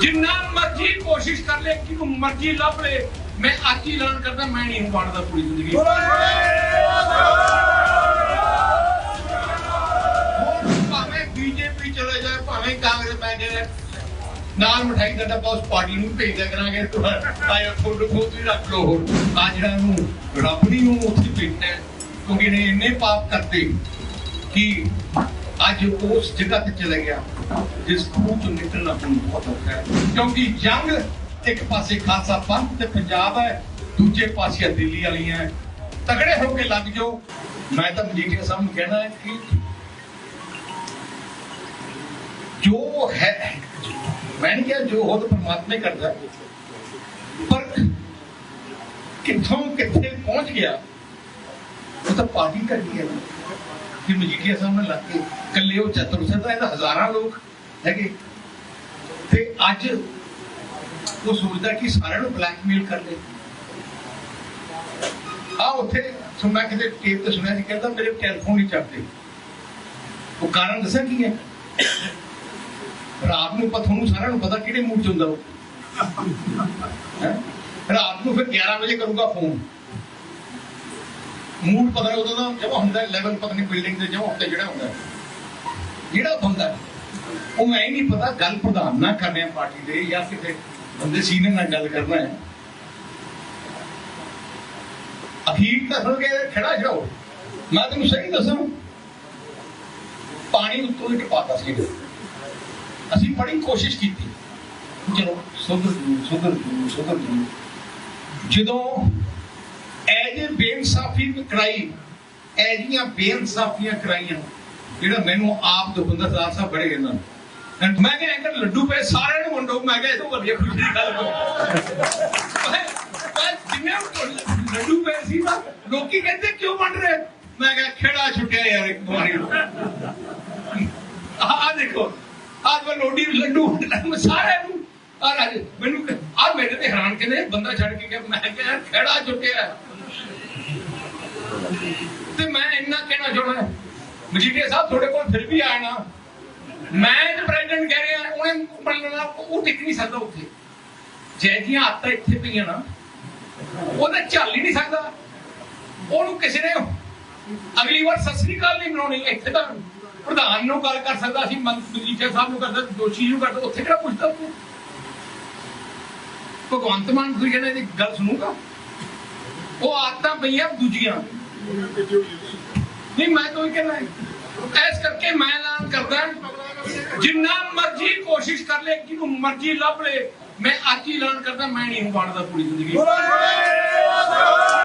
ਜਿੰਨਾ ਮਰਜ਼ੀ ਕੋਸ਼ਿਸ਼ ਕਰ ਲੈ ਕਿਨੂੰ ਮਰਜ਼ੀ ਲੱਭ ਲੈ। ਮੈਂ ਅੱਜ ਹੀ ਐਲਾਨ ਕਰਦਾ ਮੈਂ ਨਹੀਂ ਬਣਦਾ ਪੂਰੀ ਜ਼ਿੰਦਗੀ। ਭਾਵੇਂ ਬੀਜੇਪੀ ਚਲੇ ਜਾਏ ਭਾਵੇਂ ਕਾਂਗਰਸ ਬੈ ਜਾਏ ਨਾਲ ਮਠਾਈ ਦਾ ਡੱਬਾ ਉਸ ਪਾਰਟੀ ਨੂੰ ਭੇਜ ਦਿਆ ਕਰਾਂਗੇ। ਆਇਆ ਫੋਟੋ ਫੋਟੋ ਹੀ ਰੱਖ ਲੋ ਆ ਜਿਹੜਾ ਨੂੰ ਰੱਬ ਨਹੀਂ ਨੂੰ ਉੱਥੇ ਭੇਜਣਾ ਹੈ, ਕਿਉਂਕਿ ਇਹਨੇ ਇੰਨੇ ਪਾਪ ਕਰਤੇ ਕਿ ਅੱਜ ਉਸ ਜਗ੍ਹਾ ਤੇ ਚਲੇ ਗਿਆ ਜਿਸ ਖੂਹ ਤੋਂ ਨਿਕਲਣਾ ਹੁਣ ਬਹੁਤ ਔਖਾ ਹੈ ਕਿਉਂਕਿ ਜੰਗ ਇੱਕ ਪਾਸੇ ਖਾਲਸਾ ਪੰਥ ਤੇ ਪੰਜਾਬ ਹੈ ਦੂਜੇ ਪਾਸੇ ਆ ਦਿੱਲੀ ਵਾਲੀਆਂ ਹੈ। ਤਗੜੇ ਹੋ ਕੇ ਲੱਗ ਜਾਓ ਮੈਂ ਤਾਂ ਮਜੀਠੀਆ ਸਾਹਿਬ ਨੂੰ ਕਹਿਣਾ ਹੈ ਕਿ ਜੋ ਹੈ ਮੈਂ ਨਹੀਂ ਕਿਹਾ ਜੋ ਹੋ ਤਾਂ ਪਰਮਾਤਮਾ ਹੀ ਕਰਦਾ ਹੈ। ਪਰ ਕਿੱਥੋਂ ਕਿੱਥੇ ਕਿ ਮਜੀਠੀਆ ਸਾਹਿਬ ਨਾਲ ਲੱਗ ਕੇ ਇਕੱਲੇ ਉਹ ਚਤੁਰ ਸਦਾ ਇਹਦਾ ਹਜ਼ਾਰਾਂ ਲੋਕ ਹੈਗੇ। ਤੇ ਅੱਜ ਉਹ ਸੋਚਦਾ ਕਿ ਸਾਰਿਆਂ ਨੂੰ ਬਲੈਕਮੇਲ ਕਰ ਲੈ ਆ ਉੱਥੇ ਸੁਣਿਆ ਕਿਤੇ ਟੇਪ ਤੇ ਸੁਣਿਆ ਸੀ, ਕਹਿੰਦਾ ਮੇਰੇ ਟੈਲੀਫੋਨ ਨਹੀਂ ਚੱਕਦੇ ਉਹ ਕਾਰਨ ਦੱਸਿਆ ਕੀ ਹੈ? ਰਾਤ ਨੂੰ ਪਤਾ ਤੁਹਾਨੂੰ ਸਾਰਿਆਂ ਨੂੰ ਪਤਾ ਕਿਹੜੇ ਮੂਡ ਚ ਹੁੰਦਾ ਉਹ। ਰਾਤ ਨੂੰ ਫਿਰ 11 ਵਜੇ ਕਰੂਗਾ ਫੋਨ ਮੂਡ ਪਤਾ ਨਹੀਂ ਉਦੋਂ ਦਾ ਜਮਾ ਹੁੰਦਾ ਲੈਵਲ ਪਤਾ ਨਹੀਂ ਬਿਲਡਿੰਗ ਦੇ ਜਮਾ ਹੁੰਦਾ ਜਿਹੜਾ ਹੁੰਦਾ ਜਿਹੜਾ ਬੰਦਾ ਉਹ ਮੈਂ ਨਹੀਂ ਪਤਾ ਗੱਲ ਪ੍ਰਧਾਨ ਨਾਲ ਕਰਨੇ ਆ ਪਾਰਟੀ ਦੇ ਜਾਂ ਕਿਤੇ ਬੰਦੇ ਸੀਨੀਅਰ ਨਾਲ ਗੱਲ ਕਰਨਾ ਹੈ। ਅਖੀਰ ਤਾਂ ਸੁਣ ਕੇ ਖੜਾ ਜਾਓ। ਮੈਂ ਤੈਨੂੰ ਸਹੀ ਦੱਸਾਂ, ਪਾਣੀ ਉੱਤੋਂ ਹੀ ਟਪਾਤਾ ਸੀ ਅਸੀਂ ਬੜੀ ਕੋਸ਼ਿਸ਼ ਕੀਤੀ। ਚਲੋ, ਸੁਧਰ ਜੂ ਸੁਧਰ ਜੂ ਸੁਧਰ ਜੂ। ਜਦੋਂ ਐਜੇ ਬੇਇਨਸਾਫੀ ਕਰਾਈ। ਐਜੀਆਂ ਬੇਇਨਸਾਫੀਆਂ ਕਰਾਈਆਂ, ਜਿਹੜਾ ਮੈਨੂੰ ਆਪ ਦੁਖਿੰਦਰ ਦਾਸ ਸਾਹਿਬ ਬੜੇ ਕਹਿੰਦਾ And ਮੈਂ ਕਿਹਾ ਅੰਕਲ ਲੱਡੂ ਪਏ, ਸਾਰਿਆਂ ਨੂੰ ਵੰਡੋ। ਮੈਂ ਕਿਹਾ, ਇਹ ਤੋਂ ਵਧੀਆ ਖੁਸ਼ੀ ਦੀ ਗੱਲ ਕੋਈ ਮੈਂ ਜਿੰਨੇ ਲੱਡੂ ਪਏ ਸੀ ਨਾ ਲੋਕੀ ਕਹਿੰਦੇ, ਕਿਉਂ ਵੰਡ ਰਹੇ? ਮੈਂ ਕਿਹਾ, ਖੇੜਾ ਛੁੱਟਿਆ ਯਾਰ ਇੱਕ ਵਾਰੀ ਆਹ ਦੇਖੋ, ਆਹ ਮੈਂ ਲੋਡੀ ਲੱਡੂ ਮੈਂ ਸਾਰਿਆਂ ਨੂੰ। ਆ ਮੈਨੂੰ ਆ ਮੇਰੇ ਤੇ ਹੈਰਾਨ ਕਹਿੰਦੇ ਬੰਦਾ ਛੱਡ ਕੇ ਗਿਆ। ਮੈਂ ਕਿਹਾ ਖੇੜਾ ਛੁੱਟਿਆ ਤੇ ਮੈਂ ਇੰਨਾ ਕਹਿਣਾ ਚਾਹੁੰਦਾ ਮਜੀਠੀਆ ਸਾਹਿਬ ਤੁਹਾਡੇ ਕੋਲ ਫਿਰ ਵੀ ਆਇਆ ਮੈਂ ਤੇ ਪ੍ਰੈਜ਼ੀਡੈਂਟ ਕਹਿ ਰਿਹਾ, ਉਹਨੇ ਮੰਨਣਾ ਉਹ ਟਿਕ ਨਹੀਂ ਸਕਦਾ ਉੱਥੇ। ਜੈ ਜੀਆਂ ਇੱਥੇ ਪਈਆਂ ਨਾ ਉਹਦਾ ਚੱਲ ਹੀ ਨਹੀਂ ਸਕਦਾ। ਉਹਨੂੰ ਕਿਸੇ ਨੇ ਅਗਲੀ ਵਾਰ ਸਤਿ ਸ੍ਰੀ ਅਕਾਲ ਨਹੀਂ ਬਣਾਉਣੀ ਇੱਥੇ ਤਾਂ ਪ੍ਰਧਾਨ ਨੂੰ ਗੱਲ ਕਰ ਸਕਦਾ ਸੀ ਮਜੀਠੀਆ ਸਾਹਿਬ ਨੂੰ ਕਰਦਾ ਦੋਸ਼ੀ ਨੂੰ ਕਰਦਾ, ਉੱਥੇ ਕਿਹੜਾ ਪੁੱਛਦਾ ਤੂੰ? ਭਗਵੰਤ ਮਾਨ ਤੁਸੀਂ ਕਹਿੰਦੇ ਗੱਲ ਸੁਣੂਗਾ? ਉਹ ਆਦਤਾਂ ਪਈਆਂ ਦੂਜੀਆਂ। ਨਹੀਂ, ਮੈਂ ਤਾਂ ਕਹਿੰਦਾ ਐਸ ਕਰਕੇ ਮੈਂ ਐਲਾਨ ਕਰਦਾ ਜਿੰਨਾ ਮਰਜ਼ੀ ਕੋਸ਼ਿਸ਼ ਕਰ ਲੈ ਕਿਨੂੰ ਮਰਜ਼ੀ ਲੱਭ ਲੈ, ਮੈਂ ਅੱਜ ਹੀ ਐਲਾਨ ਕਰਦਾ, ਮੈਂ ਨਹੀਂ ਬਣਦਾ ਪੂਰੀ ਜ਼ਿੰਦਗੀ।